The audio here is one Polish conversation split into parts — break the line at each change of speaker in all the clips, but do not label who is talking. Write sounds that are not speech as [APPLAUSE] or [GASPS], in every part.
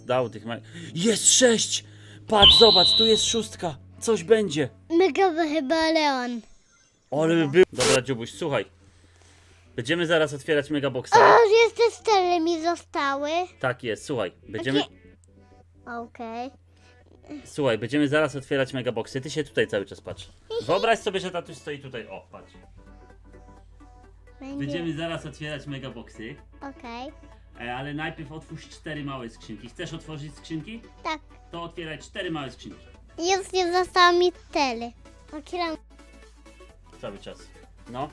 dał tych ma... Jest sześć! Patrz, zobacz, tu jest szóstka. Coś będzie.
Mega chyba Leon.
Ale by był. Dobra, Dziubuś, słuchaj. Będziemy zaraz otwierać megaboxa.
O, jeszcze cztery mi zostały.
Tak jest, słuchaj. Będziemy,
Okej.
słuchaj, będziemy zaraz otwierać megaboxy. Ty się tutaj cały czas patrz. Wyobraź sobie, że tatuś stoi tutaj. O, patrz.
Będzie.
Będziemy zaraz otwierać megaboxy.
Okej.
E, ale najpierw otwórz cztery małe skrzynki. Chcesz otworzyć skrzynki?
Tak.
To otwieraj cztery małe skrzynki.
Już nie zostało mi cztery. Otwieram.
Cały czas. No.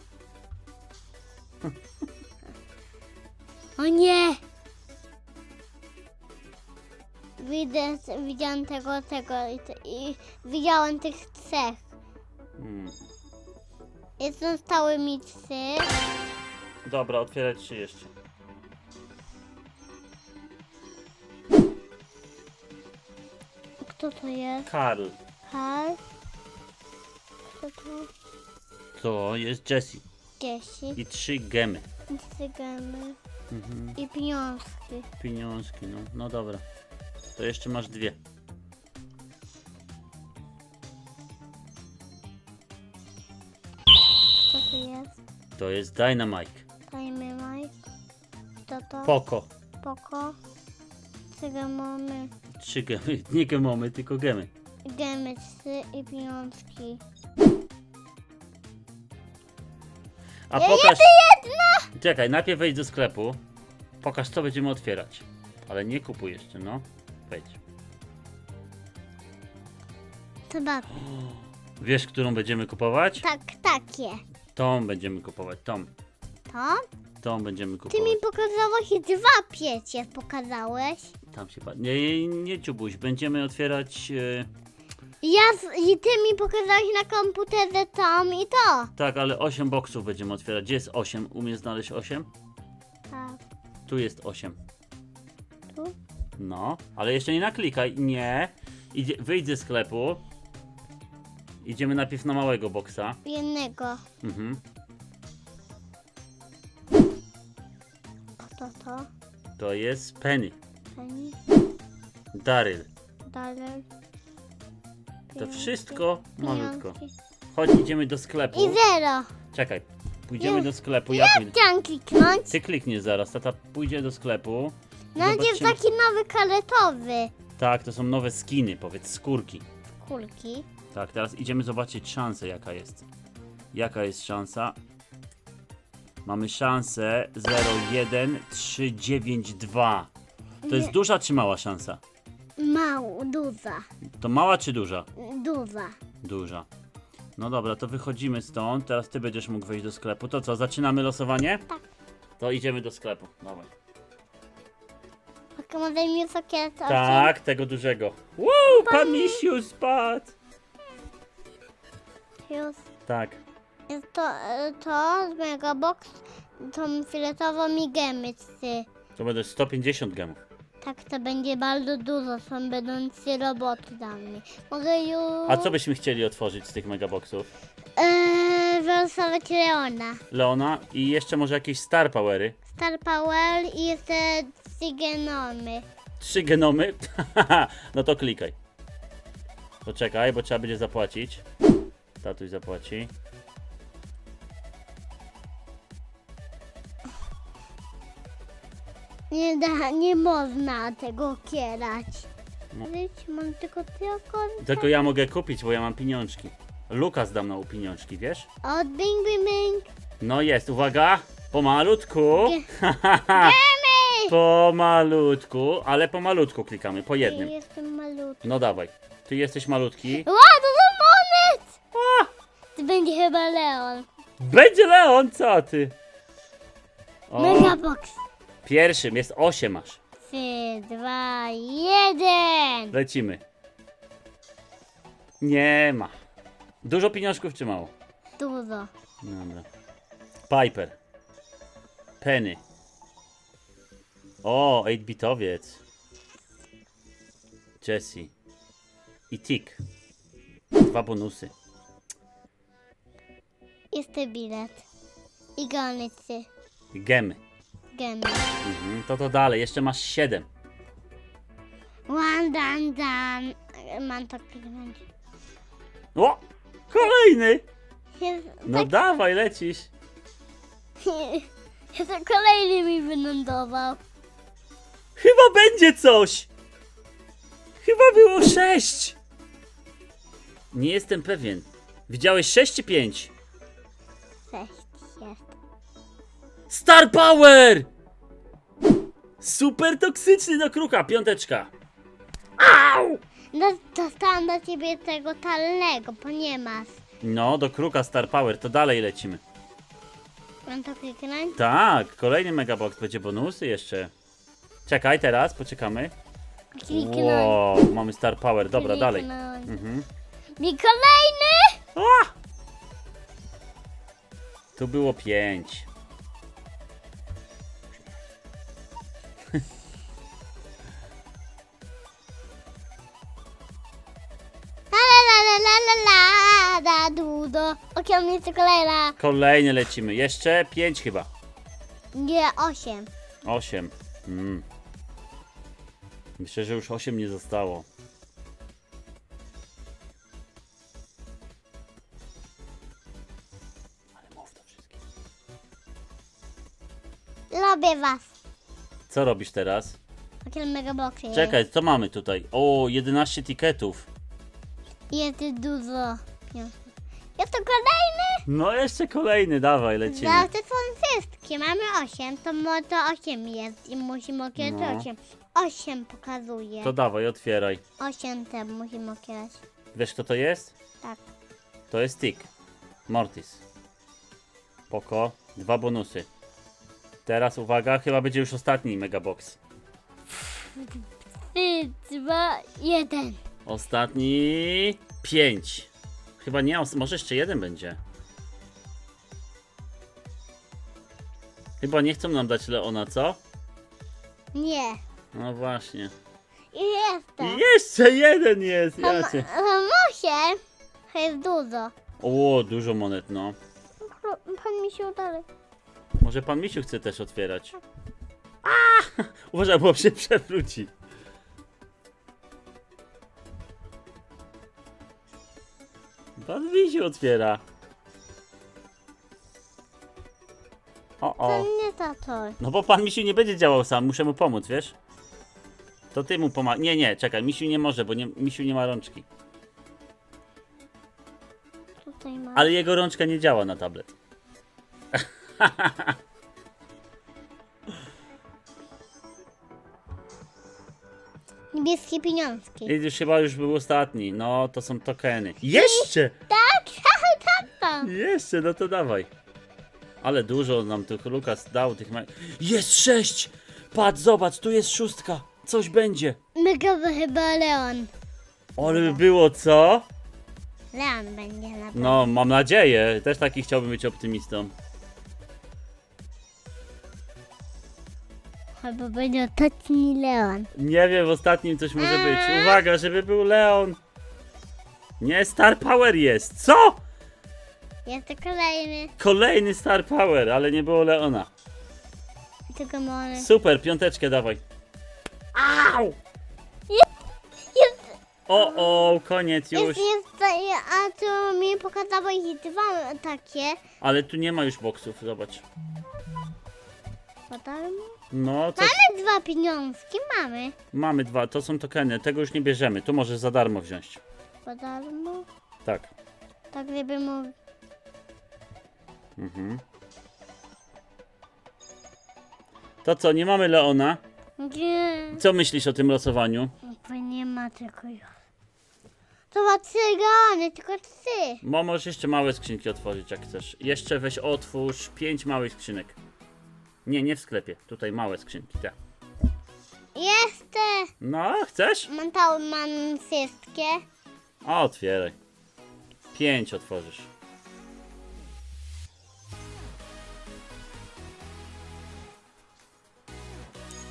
[LAUGHS]
O nie! Widzę, widziałem tego, tego i, te- i widziałem tych trzech.
Hmm.
I zostały mi trzy.
Dobra, otwieraj trzy jeszcze.
Kto to jest?
Karl.
Karl? Kto to?
To jest Jessie.
Dziesięć.
I trzy gemy.
I cygany.
Mhm.
I pieniążki.
Pieniążki, no. No dobra. To jeszcze masz dwie.
Co to jest?
To jest Dynamite.
Dajmy Mike. Kto to?
Poko.
Poko. Cygamony.
Trzy gemy. [LAUGHS] Nie gemomy, tylko gemy.
Gemy trzy i pieniążki.
A pokaż... Czekaj, najpierw wejdź do sklepu. Pokaż co będziemy otwierać. Ale nie kupuj jeszcze, no. Wejdź.
Chyba [GASPS]
Wiesz, którą będziemy kupować?
tak, takie.
Tą będziemy kupować, tą.
To?
Tą będziemy
Ty
kupować.
mi pokazałeś dwa piecie, pokazałeś.
Tam się pa... Nie, nie ciubuś, będziemy otwierać... E...
Ja z, I ty mi pokazałeś na komputerze tam i to.
Tak, ale 8 boksów będziemy otwierać. Gdzie jest 8? Umiesz znaleźć 8?
Tak,
Tu jest 8.
tu.
No, ale jeszcze nie naklikaj. Nie. Idzie, wyjdź ze sklepu. Idziemy najpierw na małego boksa.
Jednego.
Mhm.
Kto to?
To jest Penny. Daryl.
Dalej.
To
Pieniążki.
wszystko malutko.
Pieniążki.
Chodź, idziemy do sklepu.
I zero.
Czekaj. Pójdziemy
Nie.
do sklepu. Ja pójdę.
Chciałam kliknąć.
Ty klikniesz zaraz. Tata pójdzie do sklepu.
Nawet jest
Zobaczymy-
taki nowy kaletowy.
Tak, to są nowe skiny, powiedz skórki.
Kulki.
Tak, teraz idziemy zobaczyć szansę, jaka jest. Jaka jest szansa? Mamy szansę 01392. To jest duża czy mała szansa?
Mało, duża.
To mała czy duża?
Duża.
Duża. No dobra, to wychodzimy stąd. Teraz ty będziesz mógł wejść do sklepu. To co, zaczynamy losowanie?
Tak.
To idziemy do sklepu. Dawaj.
Ok, może mi sokiet
Tak, tego dużego. Wow, pan misiu spadł.
Już.
Tak.
Jest to, e, to z mojego box tą fioletową i gemy.
To będzie 150 gemów.
Tak, to będzie bardzo dużo, są będą trzy roboty dla mnie. Mogę już...
A co byśmy chcieli otworzyć z tych megaboxów?
Eee, wylosować Leona.
Leona i jeszcze może jakieś Star Powery.
Star Power i jeszcze trzy genomy.
Trzy genomy. [LAUGHS] no to klikaj. Poczekaj, bo trzeba będzie zapłacić. Tatuś zapłaci.
Nie da, nie można tego kierać.
No.
Wiecie, mam tylko tylko...
Tylko ja mogę kupić, bo ja mam pieniążki. Lukas dam na pieniążki, wiesz?
O, bing, bing, bing.
No jest, uwaga! Pomalutku. [LAUGHS]
Gemy!
Pomalutku, ale pomalutku klikamy, po jednym.
Jestem malutki.
No dawaj. Ty jesteś malutki.
Ła, to za monet! To będzie chyba Leon.
Będzie Leon, co ty? O,
Megabox.
Pierwszym jest 8 masz.
3, 2, 1.
Lecimy. Nie ma. Dużo pieniążków czy mało?
Dużo.
Dobra. Piper. Penny. O, 8-bitowiec. Jesse. I Tick. Dwa bonusy.
Jest bilet. I gonicy.
Gemy. Mhm, to to dalej, jeszcze masz 7.
One dan dan. Mam to pigment.
O! Kolejny! No tak, dawaj, lecisz. [LAUGHS]
Jezu, kolejny mi wylądował.
Chyba będzie coś! Chyba było 6! Nie jestem pewien. Widziałeś 6 czy
5?
Star Power! Super toksyczny do kruka, piąteczka. Au!
No, dostałam do ciebie tego talnego, bo nie masz.
No, do kruka Star Power, to dalej lecimy.
Mam to kliknąć?
Tak, kolejny megabox, będzie bonusy jeszcze. Czekaj teraz, poczekamy.
Kliknąć.
Wow, mamy Star Power, dobra, dalej.
Kliknąć.
Mhm.
Mi kolejny!
O! Tu było pięć.
Da dudo. Okiennicy kolejna.
Kolejny lecimy. Jeszcze pięć chyba.
Nie, osiem.
Osiem. Mm. Myślę, że już osiem nie zostało. Ale mów to wszystkim.
Lubię was.
Co robisz teraz?
Megaboxy.
Czekaj, co mamy tutaj? O, 11 tiketów.
Jest dużo. pieniędzy. To kolejny.
No jeszcze kolejny, dawaj, lecimy.
Za te są wszystkie. Mamy osiem, to może to osiem jest i musimy okierać
No.
osiem. Osiem pokazuje.
To dawaj, otwieraj.
Osiem te musimy okierać.
Wiesz kto to jest?
Tak.
To jest Tick. Mortis. Poko. Dwa bonusy. Teraz uwaga, chyba będzie już ostatni megabox.
Trzy, dwa, jeden.
Ostatni. Pięć. Chyba nie, może jeszcze jeden będzie. Chyba nie chcą nam dać Leona, co?
Nie.
No właśnie.
I.
I jeszcze jeden jest, ja cię.
tam osiem. To jest dużo.
O, dużo monet, no.
Pan mi się udaje.
Może pan Misiu chce też otwierać. A! [LAUGHS] Uważaj, bo się przewróci. Pan Misiu otwiera. O,
To
o.
nie tato.
No bo pan Misiu nie będzie działał sam, muszę mu pomóc, wiesz? To ty mu pomaga. Nie, nie, czekaj, Misiu nie może, bo nie, Misiu nie ma rączki.
Tutaj ma.
Ale jego rączka nie działa na tablet.
Niebieskie pieniążki.
I już chyba już był ostatni. No, to są tokeny. Jeszcze! Jeszcze, no to dawaj. Ale dużo nam tu Lukas dał tych ma... Jest sześć! Patrz, zobacz, tu jest szóstka. Coś będzie.
Mega chyba Leon.
Ale by było, co?
Leon będzie na pewno.
No, mam nadzieję. Też taki chciałbym być optymistą.
Albo będzie ostatni Leon.
Nie wiem, w ostatnim coś może być. Uwaga, żeby był Leon. Nie, Star Power jest. Co?
Jest to kolejny.
Kolejny Star Power, ale nie było Leona.
Tylko mamy.
Super, piąteczkę dawaj. Au!
Jest,
O, o, koniec już.
jest, jest, a tu mi pokazało ich dwa takie.
Ale tu nie ma już boksów, zobacz.
Podałem?
No, to
Mamy dwa pieniążki, mamy.
mamy dwa, to są tokeny, tego już nie bierzemy, tu możesz za darmo wziąć.
Podałem,
Tak.
tak żeby mógł.
Mhm. To co, nie mamy Leona?
Nie,
Co myślisz o tym losowaniu?
bo nie ma tylko już. To ma trzy gony, tylko trzy.
Bo możesz jeszcze małe skrzynki otworzyć, jak chcesz. Jeszcze weź otwórz pięć małych skrzynek. Nie, nie w sklepie, tutaj małe skrzynki, tak.
Jeszcze.
No, chcesz?
Mam mam wszystkie.
A, otwieraj. Pięć otworzysz.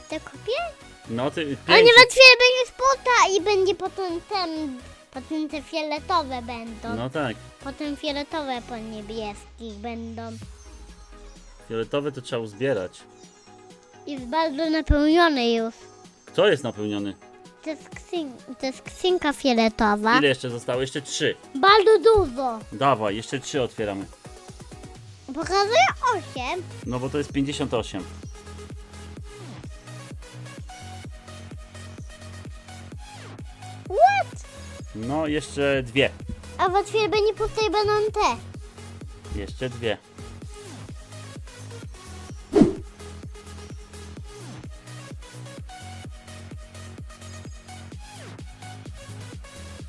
Te kupię?
No, ty
A
pięć.
nie otwieraj, będzie spota i będzie potem ten, potem te fioletowe będą.
No tak.
Potem fioletowe po niebieskich będą.
Fioletowy to trzeba uzbierać.
Jest bardzo napełnione już.
Kto jest napełniony?
To jest, ksyn, to jest skrzynka fioletowa.
Ile jeszcze zostało? Jeszcze trzy.
Bardzo dużo.
Dawaj, jeszcze trzy otwieramy.
Pokazuję 8.
No bo to jest 58. No, jeszcze dwie.
A w otwieraniu pustej będą te.
Jeszcze dwie.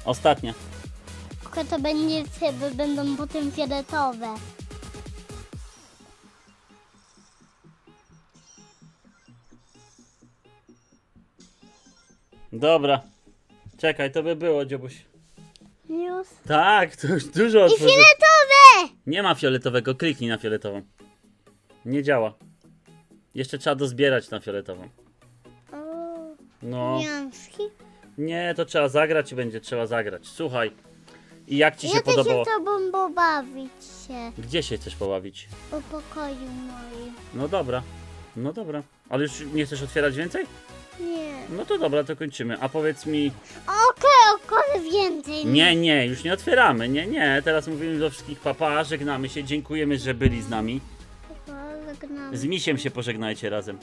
Ostatnia.
Tylko to będzie, chyba będą potem fioletowe.
Dobra. Czekaj, to by było, dziobuś.
Już.
Tak, to już dużo
I
otworzy.
fioletowe!
Nie ma fioletowego, kliknij na fioletową. Nie działa. Jeszcze trzeba dozbierać na fioletową.
O,
No.
Wiązki.
Nie, to trzeba zagrać i będzie trzeba zagrać. Słuchaj. I jak ci się
Ja też się
podobało?
z tobą pobawić się.
Gdzie się chcesz poławić?
Po pokoju moim.
No dobra. No dobra. Ale już nie chcesz otwierać więcej?
Nie.
No to dobra, to kończymy. A powiedz mi.
Okej, okay, więcej.
Nie, nie, już nie otwieramy. Nie, nie. Teraz mówimy do wszystkich papa, żegnamy się, dziękujemy, że byli z nami.
Żegnam.
Z misiem się pożegnajcie razem.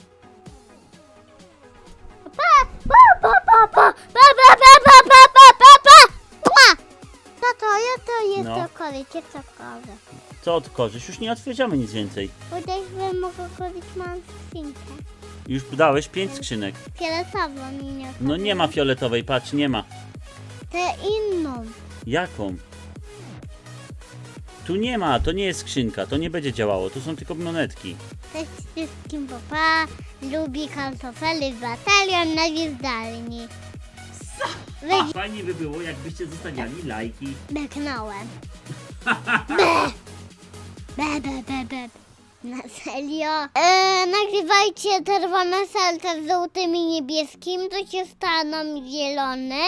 Pa, pa, pa, pa, pa, pa, pa, pa, pa, pa, pa, pa. Mua. Tato, ja to jest
No.
to kolik, jest to kolik.
Co odkorzysz? Już nie otwieramy nic więcej.
Bym mogła kolik mam skrzynkę.
Już dałeś pięć skrzynek.
Fioletową mi nie
No nie ma fioletowej, patrz, nie ma.
Tę inną.
Jaką? Tu nie ma, to nie jest skrzynka, to nie będzie działało, to są tylko monetki.
Cześć wszystkim papa. Lubi kartofele z batalion na gwizdalni.
A, fajnie by było, jakbyście zostawiali lajki.
Beknąłem. [LAUGHS] Be. Be, be, be, be. Na serio? E, nagrywajcie czerwone salce z żółtym i niebieskim, to się staną zielone.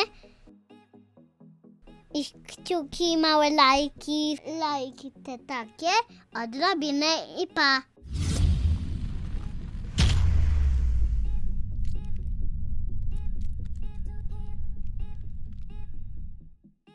I kciuki, małe lajki, lajki te takie, odrobinę i pa.